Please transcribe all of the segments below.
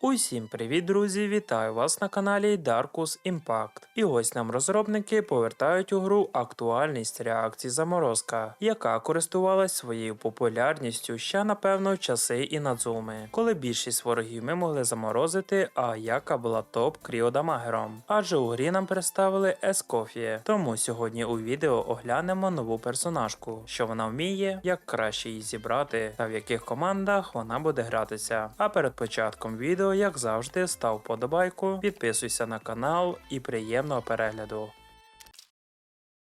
Усім привіт, друзі! Вітаю вас на каналі Darkus Impact. І ось нам розробники повертають у гру актуальність реакції заморозка, яка користувалась своєю популярністю ще напевно в часи Інадзуми, коли більшість ворогів ми могли заморозити, а яка була топ кріодамагером. Адже у грі нам представили Ескофіє. Тому сьогодні у відео оглянемо нову персонажку, що вона вміє, як краще її зібрати та в яких командах вона буде гратися. А перед початком відео, як завжди, став подобайку, підписуйся на канал і приємного перегляду.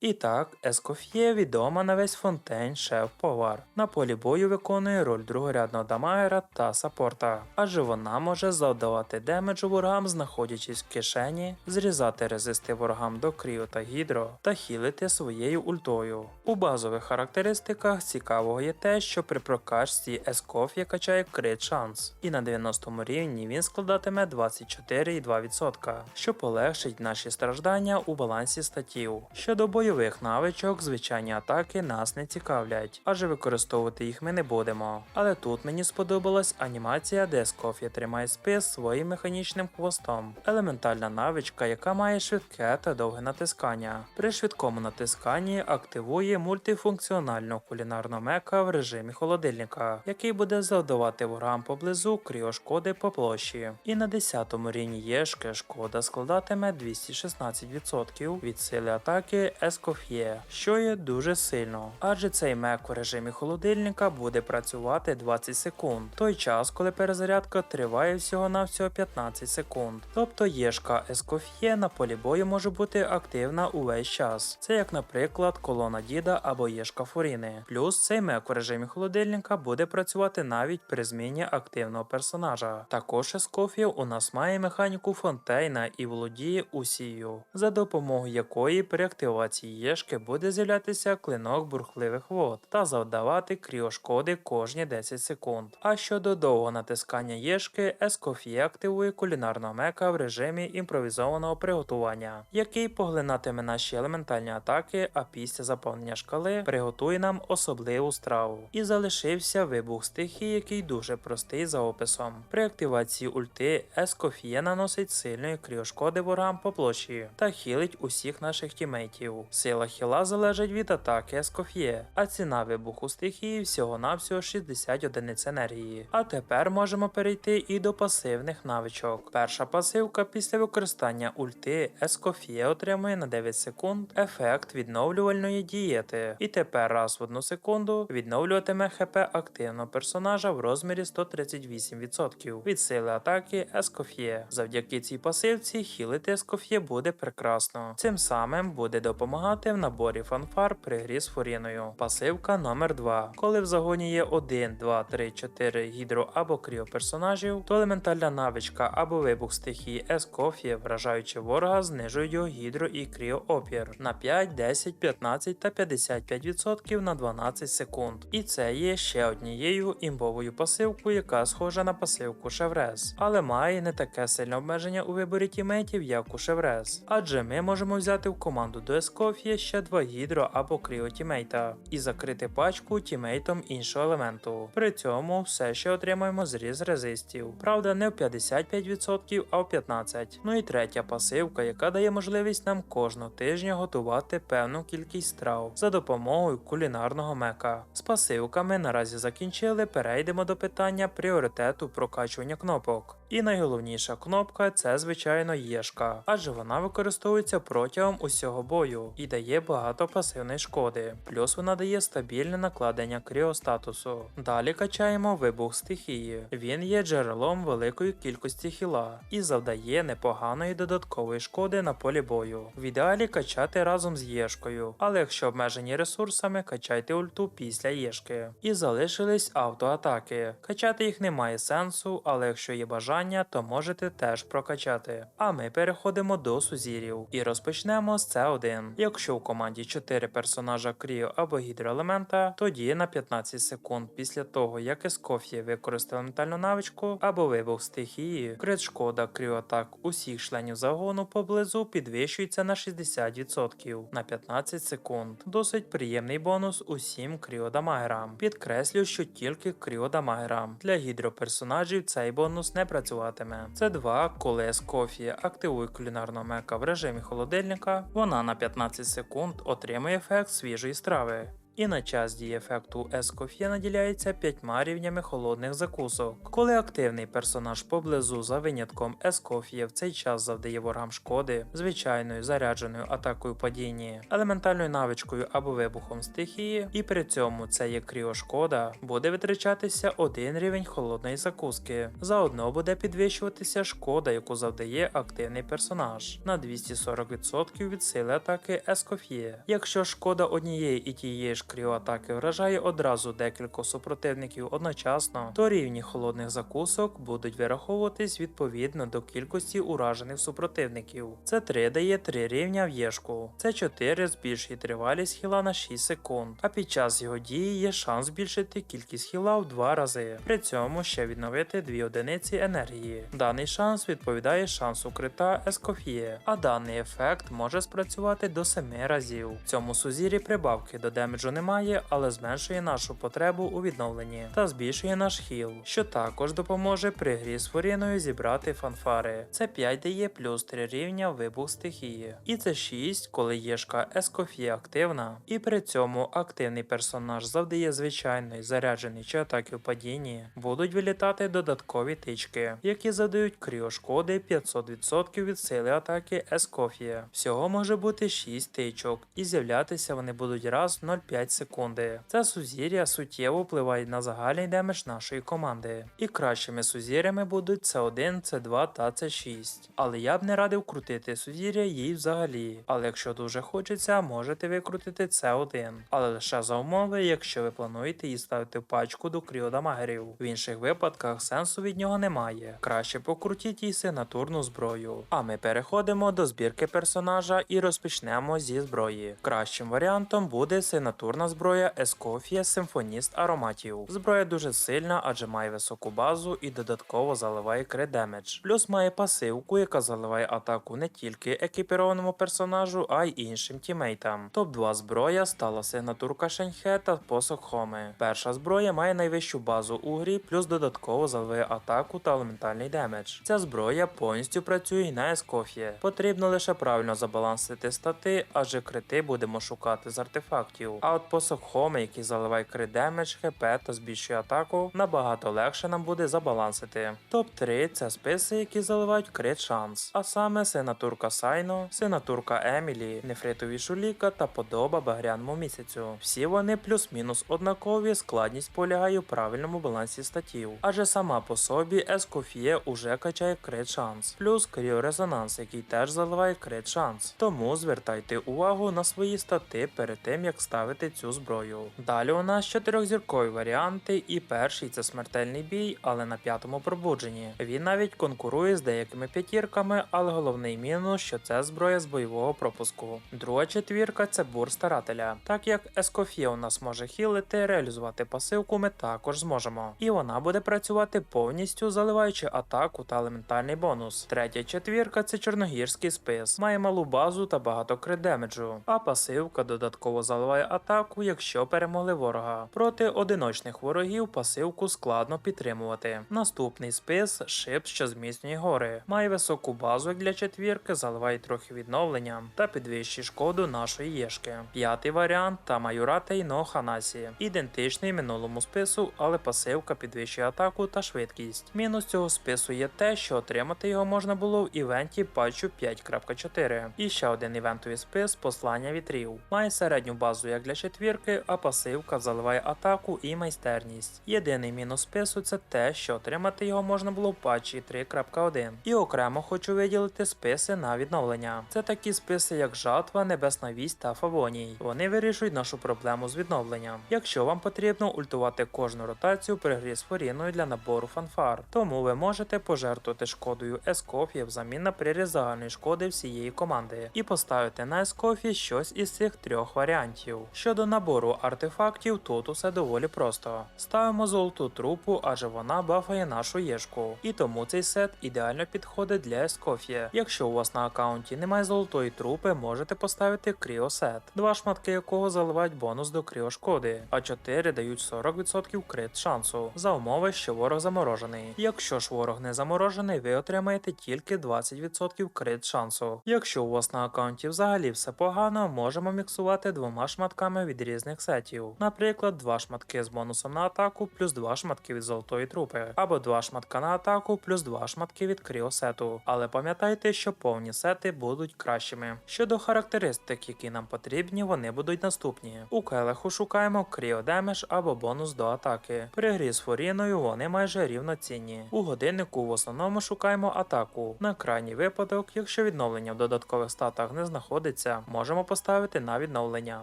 І так, Ескоф'є відома на весь фонтейн шеф-повар. На полі бою виконує роль другорядного дамагера та саппорта, адже вона може завдавати демеджу ворогам, знаходячись в кишені, зрізати резисти ворогам до кріо та гідро та хілити своєю ультою. У базових характеристиках цікавого є те, що при прокачці Ескоф'є качає крит шанс, і на 90 рівні він складатиме 24,2%, що полегшить наші страждання у балансі статів. Щодо бойових навичок, звичайні атаки нас не цікавлять, адже використовувати їх ми не будемо. Але тут мені сподобалась анімація, де Скофія тримає спис своїм механічним хвостом. Елементальна навичка, яка має швидке та довге натискання. При швидкому натисканні активує мультифункціонального кулінарного мека в режимі холодильника, який буде завдавати ворогам поблизу кріошкоди по площі. І на 10 рівні єшки шкода складатиме 216% від сили атаки Ескоф'є, що є дуже сильно, адже цей мек у режимі холодильника буде працювати 20 секунд, той час, коли перезарядка триває всього-навсього 15 секунд. Тобто єшка Ескоф'є на полі бою може бути активна увесь час. Це як, наприклад, колона діда або єшка Фуріни. Плюс цей мек у режимі холодильника буде працювати навіть при зміні активного персонажа. Також Ескоф'є у нас має механіку фонтейна і володіє усією, за допомогою якої при активації єшки буде з'являтися клинок бурхливих вод та завдавати кріошкоди кожні 10 секунд. А щодо довгого натискання єшки, Ескоф'є активує кулінарного мека в режимі імпровізованого приготування, який поглинатиме наші елементальні атаки, а після заповнення шкали приготує нам особливу страву. І залишився вибух стихії, який дуже простий за описом. При активації ульти Ескоф'є наносить сильної кріошкоди ворогам по площі та хілить усіх наших тімейтів. Сила хіла залежить від атаки Ескоф'є, а ціна вибуху стихії всього-навсього 60 одиниць енергії. А тепер можемо перейти і до пасивних навичок. Перша пасивка після використання ульти Ескоф'є отримує на 9 секунд ефект відновлювальної дієти. І тепер раз в одну секунду відновлюватиме ХП активного персонажа в розмірі 138% від сили атаки Ескоф'є. Завдяки цій пасивці хілити Ескоф'є буде прекрасно. Цим самим буде допомагати в наборі фанфар при грі з Фуріною. Пасивка номер 2 Коли в загоні є 1, 2, 3, 4 гідро або кріо персонажів, то елементальна навичка або вибух стихії Ескоф'є, вражаючи ворога, знижують його гідро і кріо опір на 5, 10, 15 та 55% на 12 секунд. І це є ще однією імбовою пасивкою, яка схожа на пасивку Шеврез, але має не таке сильне обмеження у виборі тімейтів, як у Шеврез. Адже ми можемо взяти в команду до Ескоф'є ще два гідро або кріо тімейта і закрити пачку тімейтом іншого елементу. При цьому все ще отримаємо зріз резистів. Правда, не в 55%, а в 15%. Ну і третя пасивка, яка дає можливість нам кожного тижня готувати певну кількість страв за допомогою кулінарного мека. З пасивками наразі закінчили, перейдемо до питання пріоритету прокачування кнопок. І найголовніша кнопка це, звичайно, єшка, адже вона використовується протягом усього бою і дає багато пасивної шкоди. Плюс вона дає стабільне накладення кріостатусу. Далі качаємо вибух стихії. Він є джерелом великої кількості хіла і завдає непоганої додаткової шкоди на полі бою. В ідеалі качати разом з єшкою, але якщо обмежені ресурсами, качайте ульту після єшки. І залишились автоатаки. Качати їх немає сенсу, але якщо є бажання, то можете теж прокачати. А ми переходимо до сузірів і розпочнемо з С1. Якщо в команді 4 персонажа кріо або гідроелемента, тоді на 15 секунд після того, як Ескоф'є використав ментальну навичку або вибух стихії, крит шкода кріоатак усіх членів загону поблизу підвищується на 60% на 15 секунд. Досить приємний бонус усім кріодамагерам. Підкреслю, що тільки кріодамагерам. Для гідроперсонажів цей бонус не працює працюватиме. Це 2, коли кофі. активує кулінарного мека в режимі холодильника, вона на 15 секунд отримує ефект свіжої страви. І на час дії ефекту Escoffier наділяється п'ятьма рівнями холодних закусок. Коли активний персонаж поблизу за винятком Escoffier в цей час завдає ворогам шкоди, звичайною зарядженою атакою падіння, елементальною навичкою або вибухом стихії, і при цьому це є кріошкода, буде витрачатися один рівень холодної закуски. Заодно буде підвищуватися шкода, яку завдає активний персонаж на 240% від сили атаки Escoffier. Якщо шкода однієї і тієї ж кріоатаки вражає одразу декілька супротивників одночасно, то рівні холодних закусок будуть вираховуватись відповідно до кількості уражених супротивників. Це 3 дає 3 рівня в єшку. Це 4 збільшує тривалість хіла на 6 секунд, а під час його дії є шанс збільшити кількість хіла в 2 рази. При цьому ще відновити 2 одиниці енергії. Даний шанс відповідає шансу крита Ескофіє, а даний ефект може спрацювати до 7 разів. В цьому сузірі прибавки до демеджу немає, але зменшує нашу потребу у відновленні та збільшує наш хіл, що також допоможе при грі з фуріною зібрати фанфари. Це 5 дає плюс 3 рівня вибух стихії. І це 6, коли єшка Ескофія активна. І при цьому активний персонаж завдає звичайної заряджений чи атаки в падінні. Будуть вилітати додаткові тички, які задають кріошкоди 500% від сили атаки Ескофія. Всього може бути 6 тичок, і з'являтися вони будуть раз 0,5 1,5 секунди. Це сузір'я суттєво впливає на загальний демедж нашої команди. І кращими сузір'ями будуть С1, С2 та С6. Але я б не радив крутити сузір'я їй взагалі. Але якщо дуже хочеться, можете викрутити С1. Але лише за умови, якщо ви плануєте її ставити в пачку до кріодамагерів. В інших випадках сенсу від нього немає. Краще покрутіть її сигнатурну зброю. А ми переходимо до збірки персонажа і розпочнемо зі зброї. Кращим варіантом буде сигнатурна зброя Escoffier Симфоніст ароматів. Зброя дуже сильна, адже має високу базу і додатково заливає крит демедж. Плюс має пасивку, яка заливає атаку не тільки екіпірованому персонажу, а й іншим тімейтам. Топ-2 зброя стала сигнатурка Шеньхе та посох Хоми. Перша зброя має найвищу базу у грі, плюс додатково заливає атаку та елементальний демедж. Ця зброя повністю працює на Ескофі. Потрібно лише правильно забалансити стати, адже крити будемо шукати з артефактів. А от посох Хоми, який заливає крит демедж, хп та збільшує атаку, набагато легше нам буде забалансити. Топ-3 це списи, які заливають крит шанс, а саме сенатурка Сайно, сенатурка Емілі, нефритові шуліка та подоба багряному місяцю. Всі вони плюс-мінус однакові, складність полягає в правильному балансі статів. Адже сама по собі Ескофіє уже качає крит шанс, плюс кріорезонанс, який теж заливає крит шанс. Тому звертайте увагу на свої стати перед тим, як ставити цю зброю. Далі у нас чотирьохзіркові варіанти, і перший це смертельний бій, але на п'ятому пробудженні. Він навіть конкурує з деякими п'ятірками, але головний мінус, що це зброя з бойового пропуску. Друга четвірка це бур старателя. Так як Ескофія у нас може хілити, реалізувати пасивку, ми також зможемо. І вона буде працювати повністю, заливаючи атаку та елементальний бонус. Третя четвірка це чорногірський спис, має малу базу та багато крит демеджу, а пасивка додатково заливає атаку, якщо перемогли ворога. Проти одиночних ворогів пасивку складно підтримувати. Наступний спис шип, що зміцнює гори. Має високу базу як для четвірки, заливає трохи відновлення та підвищує шкоду нашої єшки. П'ятий варіант та Майората Іно Ханасі. Ідентичний минулому спису, але пасивка підвищує атаку та швидкість. Мінус цього спису є те, що отримати його можна було в івенті патчу 5.4. І ще один івентовий спис послання вітрів. Має середню базу як для четвірки, а пасивка заливає атаку і майстерність. Єдиний мінус спису це те, що отримати його можна було в патчі 3.1. І окремо хочу виділити списи на відновлення. Це такі списи, як жатва, небесна вість та фавоній. Вони вирішують нашу проблему з відновленням. Якщо вам потрібно ультувати кожну ротацію при грі з форіною для набору фанфар, тому ви можете пожертвувати шкодою Ескофі взамін на приріз загальної шкоди всієї команди і поставити на Ескофі щось із цих трьох варіантів. Щодо Щодо набору артефактів, тут усе доволі просто. Ставимо золоту трупу, адже вона бафає нашу єшку. І тому цей сет ідеально підходить для Ескофія. Якщо у вас на аккаунті немає золотої трупи, можете поставити кріосет, два шматки якого заливають бонус до кріошкоди, а 4 дають 40% крит шансу за умови, що ворог заморожений. Якщо ж ворог не заморожений, ви отримаєте тільки 20% крит шансу. Якщо у вас на аккаунті взагалі все погано, можемо міксувати двома шматками від різних сетів. Наприклад, два шматки з бонусом на атаку, плюс два шматки від золотої трупи, або два шматка на атаку, плюс два шматки від кріосету. Але пам'ятайте, що повні сети будуть кращими. Щодо характеристик, які нам потрібні, вони будуть наступні. У келеху шукаємо кріодемеш або бонус до атаки. При грі з форіною вони майже рівноцінні. У годиннику в основному шукаємо атаку. На крайній випадок, якщо відновлення в додаткових статах не знаходиться, можемо поставити на відновлення.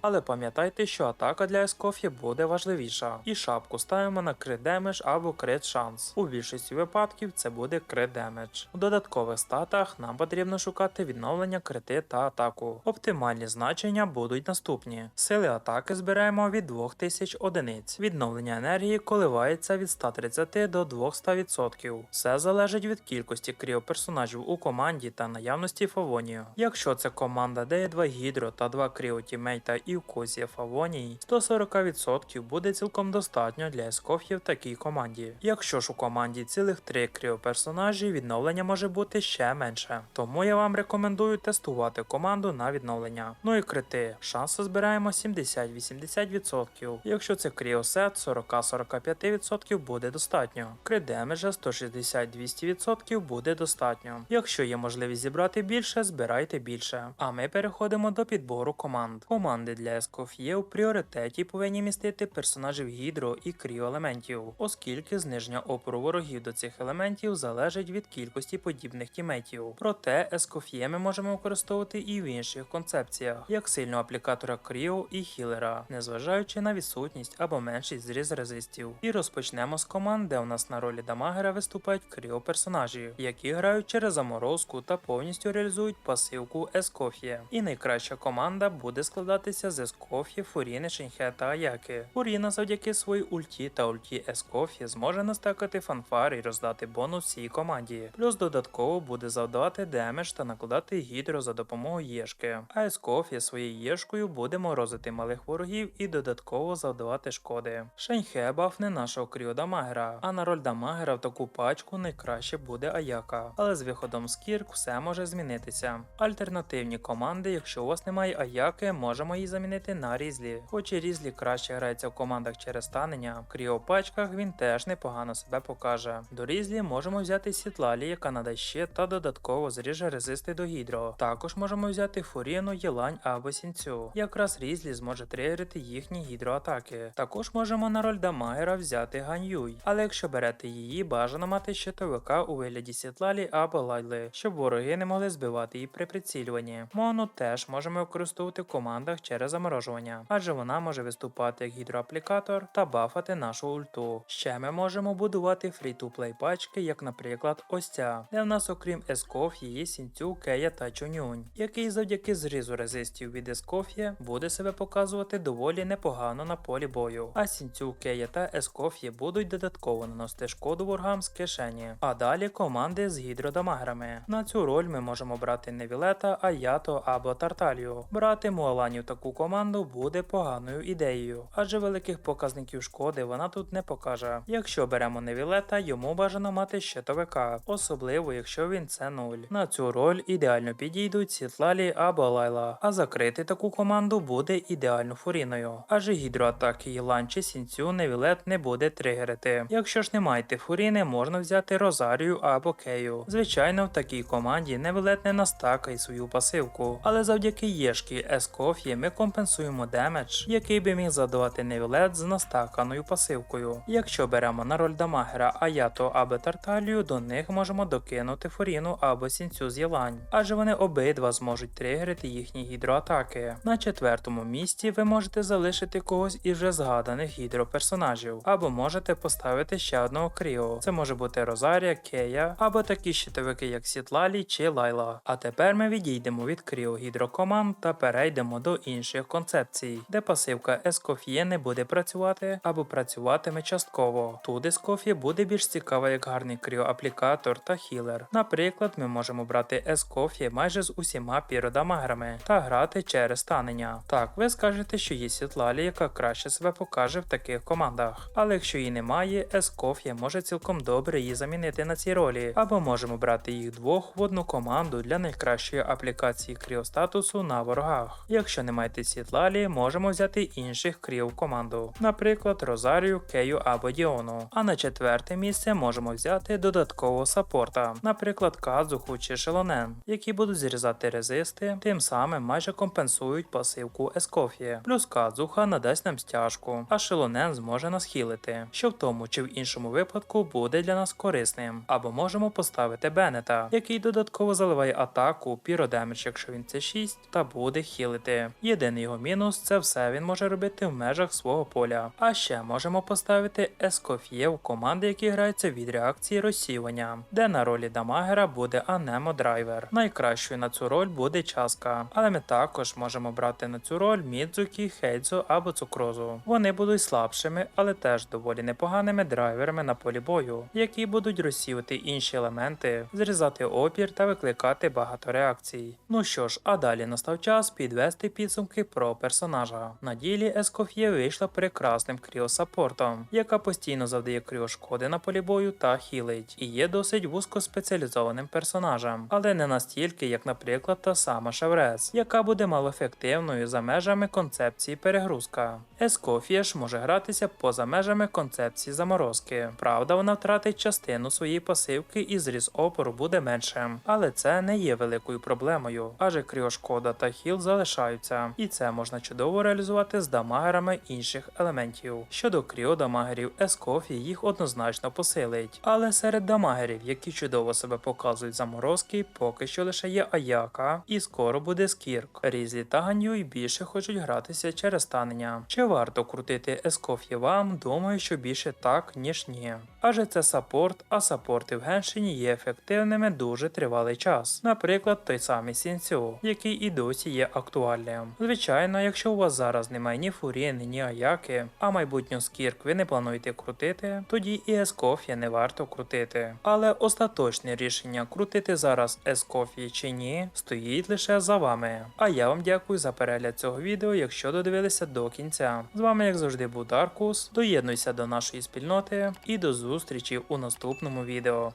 Але пам'ятайте, що атака для Ескофі буде важливіша. І шапку ставимо на крит демедж або крит шанс. У більшості випадків це буде крит демедж. У додаткових статах нам потрібно шукати відновлення крити та атаку. Оптимальні значення будуть наступні: сили атаки збираємо від 2000 одиниць. Відновлення енергії коливається від 130 до 200%. Все залежить від кількості кріоперсонажів у команді та наявності фавонію. Якщо це команда, де є 2 гідро та 2 кріотімейта і в козі є фавоній, 140% буде цілком достатньо для ескофів в такій команді. Якщо ж у команді цілих 3 кріоперсонажі, відновлення може бути ще менше. Тому я вам рекомендую тестувати команду на відновлення. Ну і крити. Шанси збираємо 70-80%. Якщо це кріосет, 40-45% буде достатньо. Крит демеджа 160-200% буде достатньо. Якщо є можливість зібрати більше, збирайте більше. А ми переходимо до підбору команд. Команди для ескоф є у пріоритеті повинні містити персонажів гідро і кріоелементів, оскільки зниження опору ворогів до цих елементів залежить від кількості подібних тіметів. Проте ескоф'є ми можемо використовувати і в інших концепціях, як сильного аплікатора кріо і хілера, незважаючи на відсутність або меншість зріз резистів. І розпочнемо з команд, де у нас на ролі дамагера виступають кріо персонажі, які грають через заморозку та повністю реалізують пасивку Ескоф'є. І найкраща команда буде складатися з Ескоф'є, Фуріни, Шенхе. Фуріна завдяки своїй ульті та ульті Ескоф'є зможе настакати фанфари і роздати бонус всій команді. Плюс додатково буде завдавати демедж та накладати гідро за допомогою єшки. А Ескоф'є своєю єшкою буде морозити малих ворогів і додатково завдавати шкоди. Шенхе бафне нашого кріодамагера, а на роль дамагера в таку пачку найкраще буде Аяка. Але з виходом з Кірк все може змінитися. Альтернативні команди, якщо у вас немає Аяки, можемо її замінити на Різлі. Хоч і Різлі краще грається в командах через станення, в кріопачках він теж непогано себе покаже. До Різлі можемо взяти Сітлалі, яка надасть щит та додатково зріже резисти до гідро. Також можемо взяти Фуріну, Єлань або Сінцю. Якраз Різлі зможе тригерити їхні гідроатаки. Також можемо на роль Дамагера взяти Ганьюй, але якщо берете її, бажано мати щитовика у вигляді Сітлалі або Лайли, щоб вороги не могли збивати її при прицілюванні. Мону теж можемо використовувати в командах через заморожування, адже вона може виступати як гідроаплікатор та бафати нашу ульту. Ще ми можемо будувати фрі-ту-плей пачки, як, наприклад, ось ця, де в нас, окрім Ескоф, є Сінцю, Кея та Чонюнь, який завдяки зрізу резистів від Ескоф'є буде себе показувати доволі непогано на полі бою. А Сінцю, Кея та Ескоф'є будуть додатково наносити шкоду ворогам з кишені. А далі команди з гідродамагерами. На цю роль ми можемо брати не Вілета, а Ято або Тарталію. Брати Муалані таку команду буде поганою ідеєю, адже великих показників шкоди вона тут не покаже. Якщо беремо Невілета, йому бажано мати щитовика, особливо якщо він це нуль. На цю роль ідеально підійдуть Сітлалі або Лайла, а закрити таку команду буде ідеально фуріною, адже гідроатаки Єлан чи Сінцю Невілет не буде тригерити. Якщо ж не маєте фуріни, можна взяти Розарію або Кею. Звичайно, в такій команді Невілет не настакає свою пасивку, але завдяки Єшки Ескоф'є ми компенсуємо демедж, який би міг задавати Невілет з настаканою пасивкою. Якщо беремо на роль дамагера Аято або Тарталію, до них можемо докинути Форіну або Сінцю з Єлань, адже вони обидва зможуть тригерити їхні гідроатаки. На четвертому місці ви можете залишити когось із вже згаданих гідроперсонажів, або можете поставити ще одного кріо. Це може бути Розарія, Кея, або такі щитовики, як Сітлалі чи Лайла. А тепер ми відійдемо від кріо гідрокоманд та перейдемо до інших концепцій. Реакцій, де пасивка Escoffier не буде працювати або працюватиме частково. Тут Escoffier буде більш цікава як гарний кріоаплікатор та хілер. Наприклад, ми можемо брати Escoffier майже з усіма піродамагерами та грати через танення. Так, ви скажете, що є Світлалі, яка краще себе покаже в таких командах. Але якщо її немає, Escoffier може цілком добре її замінити на цій ролі, або можемо брати їх двох в одну команду для найкращої аплікації кріостатусу на ворогах. Якщо не маєте Світлалі, можемо взяти інших кріо в команду, наприклад, Розарію, Кею або Діону. А на четверте місце можемо взяти додаткового саппорта, наприклад, Казуху чи Шелонен, які будуть зрізати резисти, тим самим майже компенсують пасивку Ескофії. Плюс Казуха надасть нам стяжку, а Шелонен зможе нас хілити, що в тому чи в іншому випадку буде для нас корисним. Або можемо поставити Беннета, який додатково заливає атаку, піродемедж, якщо він це 6, та буде хілити. Єдиний його мінус це все він може робити в межах свого поля. А ще можемо поставити Ескоф'є в команди, які граються від реакції розсіювання, де на ролі дамагера буде Анемо Драйвер. Найкращою на цю роль буде часка, але ми також можемо брати на цю роль Мідзукі, Хейдзу або Цукрозу. Вони будуть слабшими, але теж доволі непоганими драйверами на полі бою, які будуть розсіювати інші елементи, зрізати опір та викликати багато реакцій. Ну що ж, а далі настав час підвести підсумки про персонажа. На ділі Ескоф'є вийшла прекрасним кріосаппортом, яка постійно завдає кріошкоди на полі бою та хілить, і є досить вузькоспеціалізованим персонажем, але не настільки, як, наприклад, та сама Шеврес, яка буде малоефективною за межами концепції перегрузка. Ескофія ж може гратися поза межами концепції заморозки. Правда, вона втратить частину своєї пасивки і зріз опору буде меншим, але це не є великою проблемою, адже кріошкода та хіл залишаються, і це можна чудово реалізувати з дамагерами інших елементів. Щодо кріодамагерів, Ескофі їх однозначно посилить, але серед дамагерів, які чудово себе показують заморозки, поки що лише є Аяка, і скоро буде Скірк. Різлі та Ганю й більше хочуть гратися через танення. Чи варто крутити Ескофі вам? Думаю, що більше так, ніж ні. Адже це саппорт, а саппорти в Геншині є ефективними дуже тривалий час. Наприклад, той самий Сінсю, який і досі є актуальним. Звичайно, якщо у вас зараз немає ні Фуріни, ні Аяки, а майбутню скірк ви не плануєте крутити, тоді і Ескофі не варто крутити. Але остаточне рішення крутити зараз Ескофі чи ні, стоїть лише за вами. А я вам дякую за перегляд цього відео, якщо додивилися до кінця. З вами, як завжди, був Даркус. Доєднуйся до нашої спільноти і до зустрічі у наступному відео.